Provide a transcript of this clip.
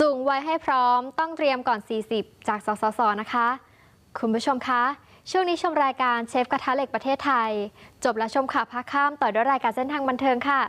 สูงไวให้พร้อมต้องเตรียมก่อน 40 จากสสส นะคะ คุณผู้ชมคะ ช่วงนี้ชมรายการเชฟกระทะเหล็กประเทศไทย จบแล้วชมข่าวพักข้ามต่อด้วยรายการเส้นทางบันเทิงค่ะ